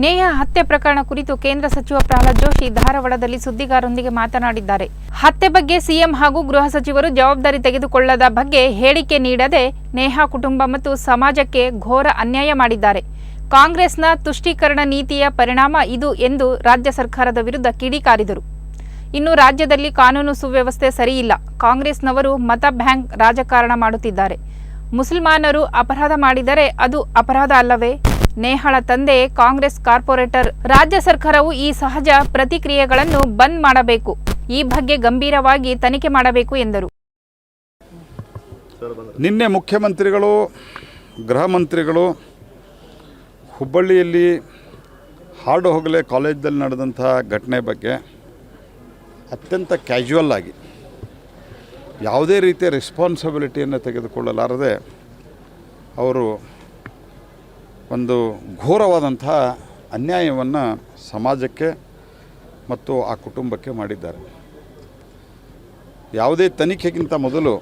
ನೇಹ ಹತ್ಯೆ ಪ್ರಕರಣ ಕುರಿತು ಕೇಂದ್ರ ಸಚಿವ ಪ್ರಹ್ಲಾದ್ ಜೋಶಿ ಧಾರವಾಡದಲ್ಲಿ ಸುದ್ದಿಗಾರರೊಂದಿಗೆ ಮಾತನಾಡಿದ್ದಾರೆ. ಹತ್ಯೆ ಬಗ್ಗೆ ಸಿಎಂ ಹಾಗೂ ಗೃಹ ಸಚಿವರು ಜವಾಬ್ದಾರಿ ತೆಗೆದುಕೊಳ್ಳದ ಬಗ್ಗೆ ಹೇಳಿಕೆ ನೀಡದೆ ನೇಹಾ ಕುಟುಂಬ ಮತ್ತು ಸಮಾಜಕ್ಕೆ ಘೋರ ಅನ್ಯಾಯ ಮಾಡಿದ್ದಾರೆ. ಕಾಂಗ್ರೆಸ್ನ ತುಷ್ಟೀಕರಣ ನೀತಿಯ ಪರಿಣಾಮ ಇದು ಎಂದು ರಾಜ್ಯ ಸರ್ಕಾರದ ವಿರುದ್ಧ ಕಿಡಿಕಾರಿದರು ಇನ್ನು ರಾಜ್ಯದಲ್ಲಿ ಕಾನೂನು ಸುವ್ಯವಸ್ಥೆ ಸರಿಯಿಲ್ಲ. ಕಾಂಗ್ರೆಸ್ನವರು ಮತ ಬ್ಯಾಂಕ್ ರಾಜಕಾರಣ ಮಾಡುತ್ತಿದ್ದಾರೆ. ಮುಸಲ್ಮಾನರು ಅಪರಾಧ ಮಾಡಿದರೆ ಅದು ಅಪರಾಧ ಅಲ್ಲವೇ? ನೇಹಳ ತಂದೆ, ಕಾಂಗ್ರೆಸ್ ಕಾರ್ಪೊರೇಟರ್. ರಾಜ್ಯ ಸರ್ಕಾರವು ಈ ಸಹಜ ಪ್ರತಿಕ್ರಿಯೆಗಳನ್ನು ಬಂದ್ ಮಾಡಬೇಕು. ಈ ಬಗ್ಗೆ ಗಂಭೀರವಾಗಿ ತನಿಖೆ ಮಾಡಬೇಕು ಎಂದರು. ನಿನ್ನೆ ಮುಖ್ಯಮಂತ್ರಿಗಳು, ಗೃಹ ಮಂತ್ರಿಗಳು ಹುಬ್ಬಳ್ಳಿಯಲ್ಲಿ ಹಾಡು ಹೊಗಲೆ ಕಾಲೇಜಲ್ಲಿ ನಡೆದಂಥ ಘಟನೆ ಬಗ್ಗೆ ಅತ್ಯಂತ ಕ್ಯಾಶುವಲ್ ಆಗಿ ಯಾವುದೇ ರೀತಿಯ ರೆಸ್ಪಾನ್ಸಿಬಿಲಿಟಿಯನ್ನು ತೆಗೆದುಕೊಳ್ಳಲಾರದೆ ಅವರು ಒಂದು ಘೋರವಾದಂತಹ ಅನ್ಯಾಯವನ್ನು ಸಮಾಜಕ್ಕೆ ಮತ್ತು ಆ ಕುಟುಂಬಕ್ಕೆ ಮಾಡಿದ್ದಾರೆ. ಯಾವುದೇ ತನಿಖೆಗಿಂತ ಮೊದಲು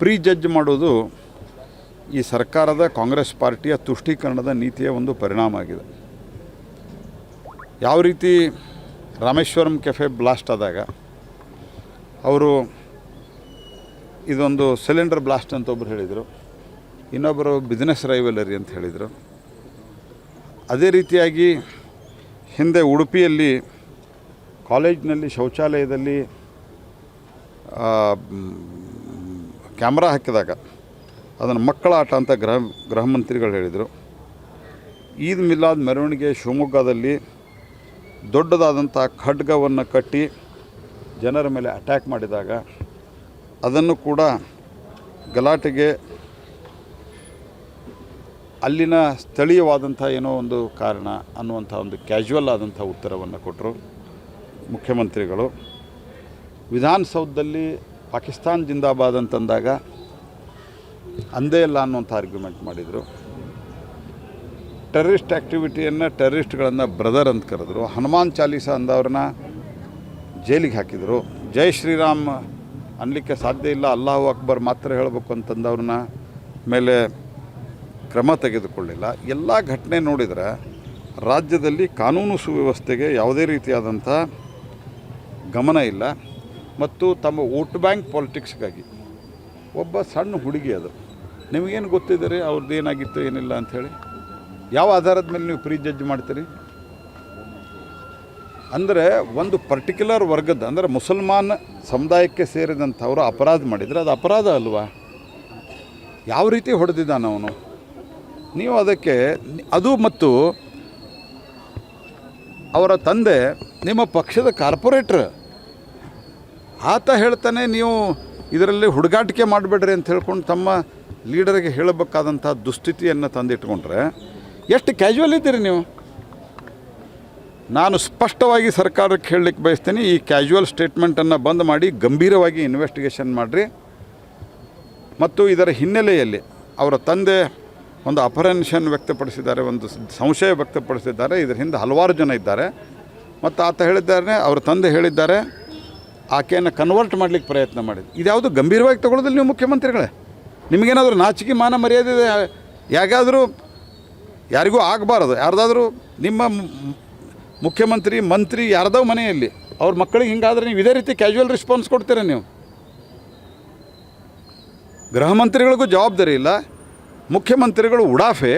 ಪ್ರೀ ಜಡ್ಜ್ ಮಾಡೋದು ಈ ಸರ್ಕಾರದ ಕಾಂಗ್ರೆಸ್ ಪಾರ್ಟಿಯ ತುಷ್ಟೀಕರಣದ ನೀತಿಯ ಒಂದು ಪರಿಣಾಮ ಆಗಿದೆ. ಯಾವ ರೀತಿ ರಾಮೇಶ್ವರಂ ಕೆಫೆ ಬ್ಲಾಸ್ಟ್ ಆದಾಗ ಅವರು ಇದೊಂದು ಸಿಲಿಂಡರ್ ಬ್ಲಾಸ್ಟ್ ಅಂತ ಒಬ್ರು ಹೇಳಿದರು. ಇನ್ನೊಬ್ಬರು ಬಿಸ್ನೆಸ್ ರೈವಲರಿ ಅಂತ ಹೇಳಿದರು. ಅದೇ ರೀತಿಯಾಗಿ ಹಿಂದೆ ಉಡುಪಿಯಲ್ಲಿ ಕಾಲೇಜಿನಲ್ಲಿ ಶೌಚಾಲಯದಲ್ಲಿ ಕ್ಯಾಮ್ರಾ ಹಾಕಿದಾಗ ಅದನ್ನು ಮಕ್ಕಳ ಆಟ ಅಂತ ಗೃಹ ಗೃಹ ಮಂತ್ರಿಗಳು ಹೇಳಿದರು. ಈದ್ ಮಿಲಾದ್ ಮೆರವಣಿಗೆ ಶಿವಮೊಗ್ಗದಲ್ಲಿ ದೊಡ್ಡದಾದಂಥ ಖಡ್ಗವನ್ನು ಕಟ್ಟಿ ಜನರ ಮೇಲೆ ಅಟ್ಯಾಕ್ ಮಾಡಿದಾಗ ಅದನ್ನು ಕೂಡ ಗಲಾಟೆಗೆ ಅಲ್ಲಿನ ಸ್ಥಳೀಯವಾದಂಥ ಏನೋ ಒಂದು ಕಾರಣ ಅನ್ನುವಂಥ ಒಂದು ಕ್ಯಾಶುವಲ್ ಆದಂಥ ಉತ್ತರವನ್ನು ಕೊಟ್ಟರು ಮುಖ್ಯಮಂತ್ರಿಗಳು. ವಿಧಾನಸೌಧದಲ್ಲಿ ಪಾಕಿಸ್ತಾನ್ ಜಿಂದಾಬಾದ್ ಅಂತಂದಾಗ ಅಂದೇ ಇಲ್ಲ ಅನ್ನುವಂಥ ಆರ್ಗ್ಯುಮೆಂಟ್ ಮಾಡಿದರು. ಟೆರರಿಸ್ಟ್ ಆ್ಯಕ್ಟಿವಿಟಿಯನ್ನು ಟೆರರಿಸ್ಟ್ಗಳನ್ನು ಬ್ರದರ್ ಅಂತ ಕರೆದ್ರು. ಹನುಮಾನ್ ಚಾಲೀಸ ಅಂದವ್ರನ್ನ ಜೈಲಿಗೆ ಹಾಕಿದರು. ಜೈ ಶ್ರೀರಾಮ್ ಅನ್ನಲಿಕ್ಕೆ ಸಾಧ್ಯ ಇಲ್ಲ, ಅಲ್ಲಾಹು ಅಕ್ಬರ್ ಮಾತ್ರ ಹೇಳಬೇಕು ಅಂತಂದವ್ರನ್ನ ಮೇಲೆ ಕ್ರಮ ತೆಗೆದುಕೊಳ್ಳಿಲ್ಲ. ಎಲ್ಲ ಘಟನೆ ನೋಡಿದರೆ ರಾಜ್ಯದಲ್ಲಿ ಕಾನೂನು ಸುವ್ಯವಸ್ಥೆಗೆ ಯಾವುದೇ ರೀತಿಯಾದಂಥ ಗಮನ ಇಲ್ಲ ಮತ್ತು ತಮ್ಮ ವೋಟ್ ಬ್ಯಾಂಕ್ ಪಾಲಿಟಿಕ್ಸ್ಗಾಗಿ ಒಬ್ಬ ಸಣ್ಣ ಹುಡುಗಿ ಅದು. ನಿಮಗೇನು ಗೊತ್ತಿದೆ ಅವ್ರದ್ದು ಏನಾಗಿತ್ತು, ಏನಿಲ್ಲ ಅಂಥೇಳಿ ಯಾವ ಆಧಾರದ ಮೇಲೆ ನೀವು ಪ್ರೀ ಜಡ್ಜ್ ಮಾಡ್ತೀರಿ? ಅಂದರೆ ಒಂದು ಪರ್ಟಿಕ್ಯುಲರ್ ವರ್ಗದ, ಅಂದರೆ ಮುಸಲ್ಮಾನ್ ಸಮುದಾಯಕ್ಕೆ ಸೇರಿದಂಥವರು ಅಪರಾಧ ಮಾಡಿದರೆ ಅದು ಅಪರಾಧ ಅಲ್ವಾ? ಯಾವ ರೀತಿ ಹೊಡೆದಿದ್ದಾನೆ ಅವನು? ನೀವು ಅದಕ್ಕೆ, ಅದು ಮತ್ತು ಅವರ ತಂದೆ, ನಿಮ್ಮ ಪಕ್ಷದ ಕಾರ್ಪೊರೇಟ್ರ್. ಆತ ಹೇಳ್ತಾನೆ, ನೀವು ಇದರಲ್ಲಿ ಹುಡುಗಾಟಿಕೆ ಮಾಡಬೇಡ್ರಿ ಅಂತ ಹೇಳ್ಕೊಂಡು ತಮ್ಮ ಲೀಡರ್ಗೆ ಹೇಳಬೇಕಾದಂಥ ದುಸ್ಥಿತಿಯನ್ನು ತಂದಿಟ್ಕೊಂಡ್ರೆ, ಎಷ್ಟು ಕ್ಯಾಶುವಲ್ ಇದ್ದೀರಿ ನೀವು? ನಾನು ಸ್ಪಷ್ಟವಾಗಿ ಸರ್ಕಾರಕ್ಕೆ ಹೇಳಲಿಕ್ಕೆ ಬಯಸ್ತೀನಿ, ಈ ಕ್ಯಾಶುವಲ್ ಸ್ಟೇಟ್ಮೆಂಟನ್ನು ಬಂದ್ ಮಾಡಿ ಗಂಭೀರವಾಗಿ ಇನ್ವೆಸ್ಟಿಗೇಷನ್ ಮಾಡಿರಿ. ಮತ್ತು ಇದರ ಹಿನ್ನೆಲೆಯಲ್ಲಿ ಅವರ ತಂದೆ ಒಂದು ಅಪರೆನ್ಷನ್ ವ್ಯಕ್ತಪಡಿಸಿದ್ದಾರೆ, ಒಂದು ಸಂಶಯ ವ್ಯಕ್ತಪಡಿಸಿದ್ದಾರೆ, ಇದರ ಹಿಂದೆ ಹಲವಾರು ಜನ ಇದ್ದಾರೆ. ಮತ್ತು ಆತ ಹೇಳಿದ್ದಾರೆ ಅವರ ತಂದೆ ಹೇಳಿದ್ದಾರೆ, ಆಕೆಯನ್ನು ಕನ್ವರ್ಟ್ ಮಾಡಲಿಕ್ಕೆ ಪ್ರಯತ್ನ ಮಾಡಿದ್ರು ಇದ್ಯಾವುದು ಗಂಭೀರವಾಗಿ ತಗೊಳ್ಳೋದಿಲ್ಲ ನೀವು ಮುಖ್ಯಮಂತ್ರಿಗಳೇ. ನಿಮಗೇನಾದರೂ ನಾಚಿಕೆ, ಮಾನ ಮರ್ಯಾದೆ ಇದೆ? ಯಾಗಾದರೂ ಯಾರಿಗೂ ಆಗಬಾರದು. ಯಾರ್ದಾದ್ರೂ ನಿಮ್ಮ ಮುಖ್ಯಮಂತ್ರಿ, ಮಂತ್ರಿ ಯಾರ್ದೋ ಮನೆಯಲ್ಲಿ, ಅವ್ರ ಮಕ್ಕಳಿಗೆ ಹಿಂಗಾದ್ರೆ ನೀವು ಇದೇ ರೀತಿ ಕ್ಯಾಶುವಲ್ ರೆಸ್ಪಾನ್ಸ್ ಕೊಡ್ತೀರ ನೀವು? ಗೃಹ ಮಂತ್ರಿಗಳಿಗೂ ಜವಾಬ್ದಾರಿ ಇಲ್ಲ. ಮುಖ್ಯಮಂತ್ರಿಗಳು ಉಡಾಫೆ,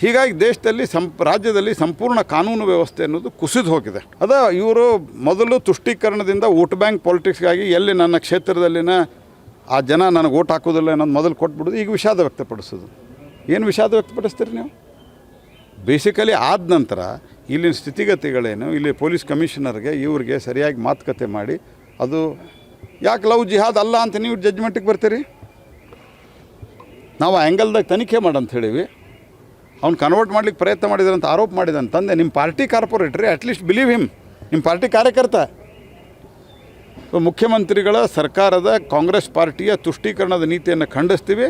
ಹೀಗಾಗಿ ದೇಶದಲ್ಲಿ ಸಂಪ್ ರಾಜ್ಯದಲ್ಲಿ ಸಂಪೂರ್ಣ ಕಾನೂನು ವ್ಯವಸ್ಥೆ ಅನ್ನೋದು ಕುಸಿದು ಹೋಗಿದೆ. ಅದ ಇವರು ಮೊದಲು ತುಷ್ಟೀಕರಣದಿಂದ ವೋಟ್ ಬ್ಯಾಂಕ್ ಪಾಲಿಟಿಕ್ಸ್ಗಾಗಿ ಎಲ್ಲಿ ನನ್ನ ಕ್ಷೇತ್ರದಲ್ಲಿನ ಆ ಜನ ನನಗೆ ಓಟ್ ಹಾಕೋದಿಲ್ಲ ಅನ್ನೋದು ಮೊದಲು ಕೊಟ್ಬಿಡೋದು, ಈಗ ವಿಷಾದ ವ್ಯಕ್ತಪಡಿಸೋದು. ಏನು ವಿಷಾದ ವ್ಯಕ್ತಪಡಿಸ್ತೀರಿ ನೀವು? ಬೇಸಿಕಲಿ ಆದ ನಂತರ ಇಲ್ಲಿನ ಸ್ಥಿತಿಗತಿಗಳೇನು, ಇಲ್ಲಿ ಪೊಲೀಸ್ ಕಮಿಷನರ್ಗೆ ಇವ್ರಿಗೆ ಸರಿಯಾಗಿ ಮಾತುಕತೆ ಮಾಡಿ, ಅದು ಯಾಕೆ ಲವ್ ಜಿಹಾದ್ ಅಲ್ಲ ಅಂತ ನೀವು ಜಜ್ಮೆಂಟಿಗೆ ಬರ್ತೀರಿ? ನಾವು ಆ್ಯಂಗಲ್ದಾಗ ತನಿಖೆ ಮಾಡಂತ ಹೇಳಿವಿ ಅವ್ನು ಕನ್ವರ್ಟ್ ಮಾಡ್ಲಿಕ್ಕೆ ಪ್ರಯತ್ನ ಮಾಡಿದ್ರೆ ಅಂತ ಆರೋಪ ಮಾಡಿದಾನೆ ತಂದೆ. ನಿಮ್ಮ ಪಾರ್ಟಿ ಕಾರ್ಪೊರೇಟ್ರಿ ಅಟ್ಲೀಸ್ಟ್ ಬಿಲೀವ್ ಹಿಮ್ ನಿಮ್ಮ ಪಾರ್ಟಿ ಕಾರ್ಯಕರ್ತ. ಮುಖ್ಯಮಂತ್ರಿಗಳ ಸರ್ಕಾರದ ಕಾಂಗ್ರೆಸ್ ಪಾರ್ಟಿಯ ತುಷ್ಟೀಕರಣದ ನೀತಿಯನ್ನು ಖಂಡಿಸ್ತೀವಿ.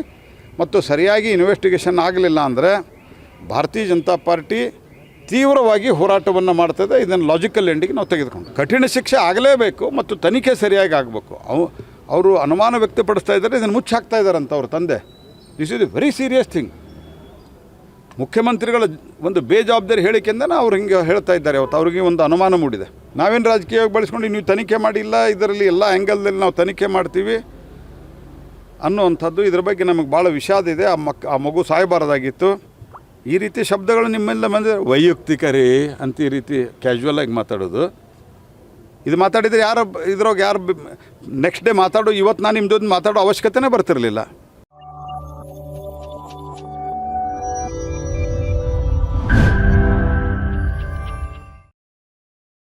ಮತ್ತು ಸರಿಯಾಗಿ ಇನ್ವೆಸ್ಟಿಗೇಷನ್ ಆಗಲಿಲ್ಲ ಅಂದರೆ ಭಾರತೀಯ ಜನತಾ ಪಾರ್ಟಿ ತೀವ್ರವಾಗಿ ಹೋರಾಟವನ್ನು ಮಾಡ್ತದೆ. ಇದನ್ನು ಲಾಜಿಕಲ್ ಎಂಡಿಗೆ ನಾವು ತೆಗೆದುಕೊಂಡು ಕಠಿಣ ಶಿಕ್ಷೆ ಆಗಲೇಬೇಕು ಮತ್ತು ತನಿಖೆ ಸರಿಯಾಗಿ ಆಗಬೇಕು. ಅವು ಅವರು ಅನುಮಾನ ವ್ಯಕ್ತಪಡಿಸ್ತಾ ಇದ್ದಾರೆ. ಇದನ್ನು ಮುಚ್ಚಾಕ್ತಾ ಇದ್ದಾರಂತ ಅವ್ರ ತಂದೆ. This is a very serious thing ಮುಖ್ಯಮಂತ್ರಿಗಳ ಒಂದು ಬೇಜವಾಬ್ದಾರಿ ಹೇಳಿಕೆಯಿಂದನೇ ಅವ್ರು ಹಿಂಗೆ ಹೇಳ್ತಾ ಇದ್ದಾರೆ. ಅವತ್ತು ಅವ್ರಿಗೆ ಒಂದು ಅನುಮಾನ ಮೂಡಿದೆ. ನಾವೇನು ರಾಜಕೀಯವಾಗಿ ಬಳಸ್ಕೊಂಡು ನೀವು ತನಿಖೆ ಮಾಡಿಲ್ಲ, ಇದರಲ್ಲಿ ಎಲ್ಲ ಆ್ಯಂಗಲ್ದಲ್ಲಿ ನಾವು ತನಿಖೆ ಮಾಡ್ತೀವಿ ಅನ್ನುವಂಥದ್ದು ಇದ್ರ ಬಗ್ಗೆ ನಮಗೆ ಭಾಳ ವಿಷಾದ ಇದೆ. ಆ ಮಕ್, ಆ ಮಗು ಸಾಯಬಾರ್ದಾಗಿತ್ತು. ಈ ರೀತಿ ಶಬ್ದಗಳು ನಿಮ್ಮೆಲ್ಲ ಬಂದರೆ ವೈಯಕ್ತಿಕ ರೀ ಅಂತ ಈ ರೀತಿ ಕ್ಯಾಶುವಲ್ ಆಗಿ ಮಾತಾಡೋದು. ಇದು ಮಾತಾಡಿದರೆ ಯಾರು, ಇದ್ರೊಳಗೆ ಯಾರು ನೆಕ್ಸ್ಟ್ ಡೇ ಮಾತಾಡೋ, ಇವತ್ತು ನಾನು ನಿಮ್ಮ ಮಾತಾಡೋ ಅವಶ್ಯಕತೆನೇ ಬರ್ತಿರಲಿಲ್ಲ.